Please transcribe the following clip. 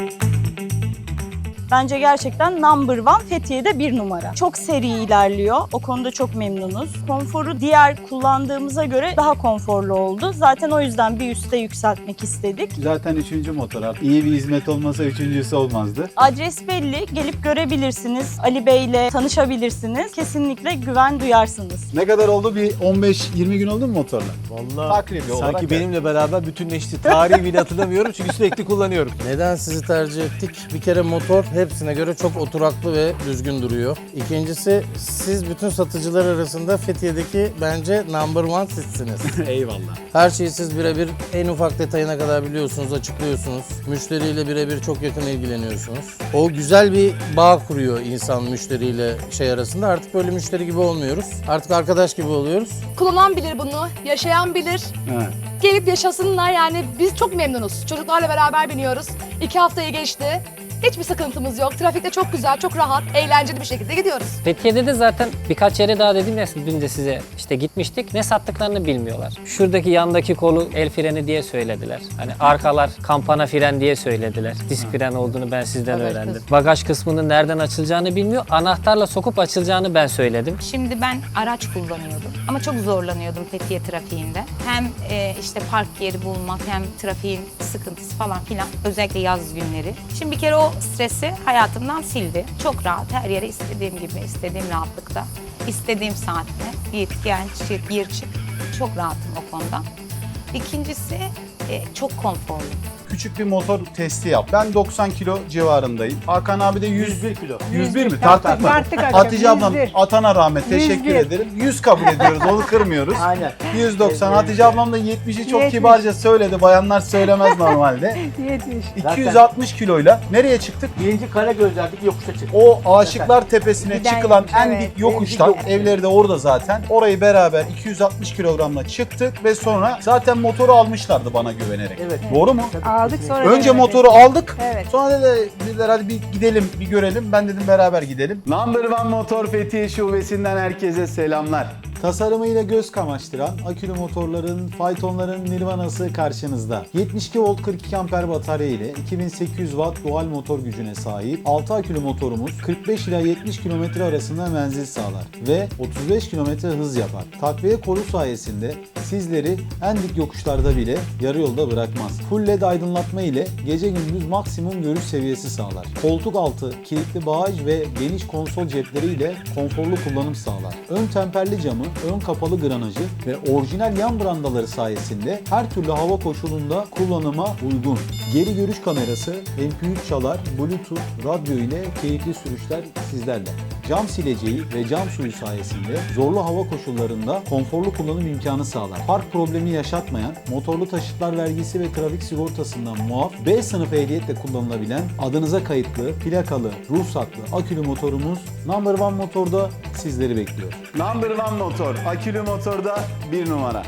Thank you. Bence gerçekten number one Fethiye'de bir numara. Çok seri ilerliyor. O konuda çok memnunuz. Konforu diğer kullandığımıza göre daha konforlu oldu. Zaten o yüzden bir üste yükseltmek istedik. Zaten üçüncü motor artık. İyi bir hizmet olmasa üçüncüsü olmazdı. Adres belli. Gelip görebilirsiniz. Ali Bey ile tanışabilirsiniz. Kesinlikle güven duyarsınız. Ne kadar oldu? Bir 15-20 gün oldu mu motorla? Vallahi Takribi olarak sanki evet. benimle beraber bütünleşti. Tarihi bile hatırlamıyorum çünkü sürekli kullanıyorum. Neden sizi tercih ettik? Bir kere motor hepsine göre çok oturaklı ve düzgün duruyor. İkincisi siz bütün satıcılar arasında Fethiye'deki bence number one sizsiniz. Eyvallah. Her şeyi siz birebir en ufak detayına kadar biliyorsunuz, açıklıyorsunuz. Müşteriyle birebir çok yakın ilgileniyorsunuz. O güzel bir bağ kuruyor insan müşteriyle şey arasında. Artık böyle müşteri gibi olmuyoruz. Artık arkadaş gibi oluyoruz. Kullanan bilir bunu, yaşayan bilir. Evet. Gelip yaşasınlar yani biz çok memnunuz. Çocuklarla beraber biniyoruz. İki haftayı geçti. Hiçbir sıkıntımız yok. Trafikte çok güzel, çok rahat, eğlenceli bir şekilde gidiyoruz. Fethiye'de de zaten birkaç yere daha dedim ya dün de size işte gitmiştik. Ne sattıklarını bilmiyorlar. Şuradaki yandaki kolu el freni diye söylediler. Hani arkalar kampana fren diye söylediler. Disk fren olduğunu ben sizden Bagaj öğrendim. kısmı. Bagaj kısmının nereden açılacağını bilmiyor. Anahtarla sokup açılacağını ben söyledim. Şimdi ben araç kullanıyordum ama çok zorlanıyordum Fethiye trafiğinde. Hem e, işte park yeri bulmak hem trafiğin sıkıntısı falan filan özellikle yaz günleri. Şimdi bir kere o stresi hayatımdan sildi. Çok rahat her yere istediğim gibi, istediğim rahatlıkta, istediğim saatte git gel çık gir çık. Çok rahatım o konuda. İkincisi e, çok konforlu. Küçük bir motor testi yap. Ben 90 kilo civarındayım. Hakan abi de 100, 101 kilo. 101 mi? Tarttık mı? Tarttık Hatice ablam 101. atana rahmet teşekkür 101. ederim. 100 kabul ediyoruz onu kırmıyoruz. Aynen. 190. Hatice ablam da 70'i çok 70. kibarca söyledi. Bayanlar söylemez normalde. Yetmiş. 260 kiloyla nereye çıktık? Birinci Karagözler'deki yokuşa çık. O Aşıklar Tepesi'ne Giden çıkılan yokuş, en evet. dik yokuştan, evleri de orada zaten. Orayı beraber 260 kilogramla çıktık ve sonra zaten motoru almışlardı bana güvenerek. Evet. Doğru mu? Aldık sonra. Önce motoru aldık. Evet. Sonra dedi, dediler hadi bir gidelim, bir görelim. Ben dedim beraber gidelim. Number One Motor Fethiye Şubesi'nden herkese selamlar. Tasarımıyla göz kamaştıran akülü motorların, faytonların nirvanası karşınızda. 72 volt 42 amper batarya ile 2800 watt doğal motor gücüne sahip 6 akülü motorumuz 45 ila 70 km arasında menzil sağlar ve 35 km hız yapar. Takviye kolu sayesinde sizleri en dik yokuşlarda bile yarı yolda bırakmaz. Full LED aydınlatma ile gece gündüz maksimum görüş seviyesi sağlar. Koltuk altı, kilitli bağış ve geniş konsol cepleriyle konforlu kullanım sağlar. Ön temperli camı, ön kapalı granajı ve orijinal yan brandaları sayesinde her türlü hava koşulunda kullanıma uygun. Geri görüş kamerası, MP3 çalar, Bluetooth, radyo ile keyifli sürüşler sizlerle. Cam sileceği ve cam suyu sayesinde zorlu hava koşullarında konforlu kullanım imkanı sağlar. Park problemi yaşatmayan, motorlu taşıtlar vergisi ve trafik sigortasından muaf, B sınıf ehliyetle kullanılabilen, adınıza kayıtlı, plakalı, ruhsatlı, akülü motorumuz Number One Motor'da sizleri bekliyor. Number One Motor, akülü motorda bir numara.